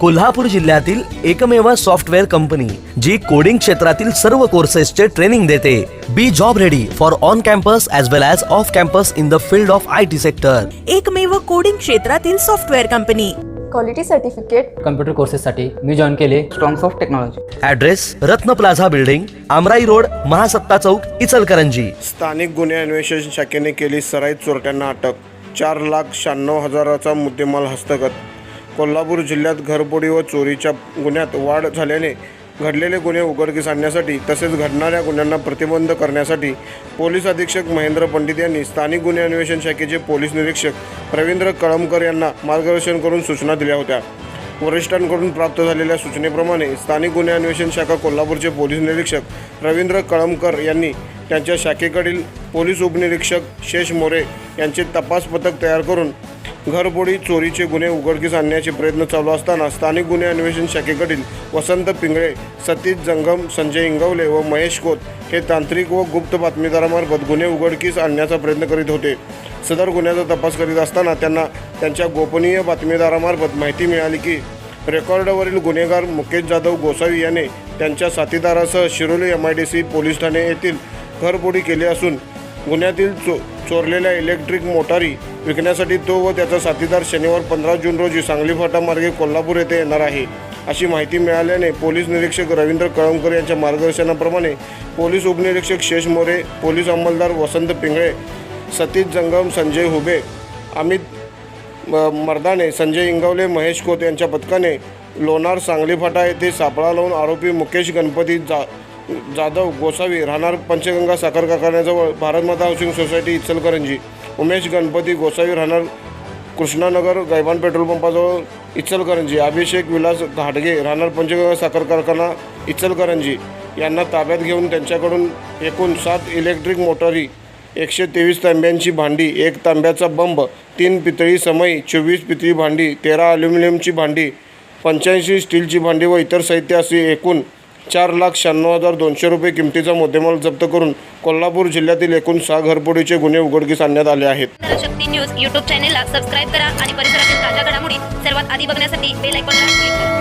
कोल्हापूर जिल्ह्यातील एकमेव software company जी coding क्षेत्रातील सर्व कोर्सेसचे ट्रेनिंग देते. Be job ready for on campus as well as off campus in the field of I T sector एकमेव coding क्षेत्रातील software company. Quality certificate computer कोर्सेससाठी मी join केले. Strongs of technology address Ratna plaza building Amrai road Mahasatta Chowk Ichalkaranji. स्थानिक गुन्हे अन्वेषण शाखेने केली सराईत चोरट्यांना अटक. चार लाख शहाण्णव हजाराचा मुद्देमाल हस्तगत. कोल्हापूर जिल्ह्यात घरबोडी व चोरीच्या गुन्ह्यात वाढ झाल्याने घडलेले गुन्हे उघडकीस आणण्यासाठी तसेच घडणाऱ्या गुन्ह्यांना प्रतिबंध करण्यासाठी पोलीस अधीक्षक महेंद्र पंडित यांनी स्थानिक गुन्हे अन्वेषण शाखेचे पोलीस निरीक्षक रवींद्र कळमकर यांना मार्गदर्शन करून सूचना दिल्या होत्या. वरिष्ठांकडून प्राप्त झालेल्या सूचनेप्रमाणे स्थानिक गुन्हे अन्वेषण शाखा कोल्हापूरचे पोलीस निरीक्षक रवींद्र कळमकर यांनी त्यांच्या शाखेकडील पोलीस उपनिरीक्षक शेष मोरे यांचे तपास पथक तयार करून घरबोडी चोरीचे गुन्हे उघडकीस आणण्याचे प्रयत्न चालू असताना स्थानिक गुन्हे अन्वेषण शाखेकडील वसंत पिंगळे सतीश जंगम संजय इंगवले व महेश कोत हे तांत्रिक व गुप्त बातमीदारामार्फत गुन्हे उघडकीस आणण्याचा प्रयत्न करीत होते. सदर गुन्ह्याचा तपास करीत असताना त्यांना त्यांच्या गोपनीय बातमीदारामार्फत माहिती मिळाली की रेकॉर्डवरील गुन्हेगार मुकेश जाधव गोसावी याने त्यांच्या साथीदारासह Shiroli M I D C police Thane येथील घरबोडी केली असून गुन्ह्यातील चो चोरलेल्या इलेक्ट्रिक मोटारी विकण्यासाठी तो व त्याचा साथीदार शनिवार पंधरा जून रोजी सांगली फाटामार्गे कोल्हापूर येथे येणार आहे. अशी माहिती मिळाल्याने पोलीस निरीक्षक रवींद्र कळमकर यांच्या मार्गदर्शनाप्रमाणे पोलीस उपनिरीक्षक शेष मोरे पोलीस अंमलदार वसंत पिंगळे सतीश जंगम संजय हुबे अमित म- मर्दाने संजय इंगवले महेश खोत यांच्या पथकाने लोणार सांगली फाटा येथे सापळा लावून आरोपी मुकेश गणपती जा जाधव गोसावी राहणार पंचगंगा साखर कारखान्याजवळ भारतमाता हाऊसिंग सोसायटी इचलकरंजी. उमेश गणपती गोसावी राहणार कृष्णानगर गायबान पेट्रोल पंपाजवळ इचलकरंजी. अभिषेक विलास घाटगे राहणार पंचगंगा साखर कारखाना इचलकरंजी. यांना ताब्यात घेऊन त्यांच्याकडून एकूण सात इलेक्ट्रिक मोटारी एकशे तेवीस तांब्यांची भांडी एक तांब्याचा बंब तीन पितळी समई चोवीस पितळी भांडी तेरा अल्युमिनियमची भांडी पंच्याऐंशी स्टीलची भांडी व इतर साहित्य असे एकूण चार लाख शहाण्णव हजार दोनशे रुपये किमतीचा मुद्देमाल जप्त करून कोल्हापूर जिल्ह्यातील एकूण सहा घरपोडीचे गुन्हे उघडकीस आणण्यात आले आहेत. शक्ती न्यूज युट्यूब चॅनेलला सबस्क्राईब करा आणि परिसरातील ताज्या घडामोडी सर्वात आधी बघण्यासाठी बेल आयकॉनला क्लिक करा.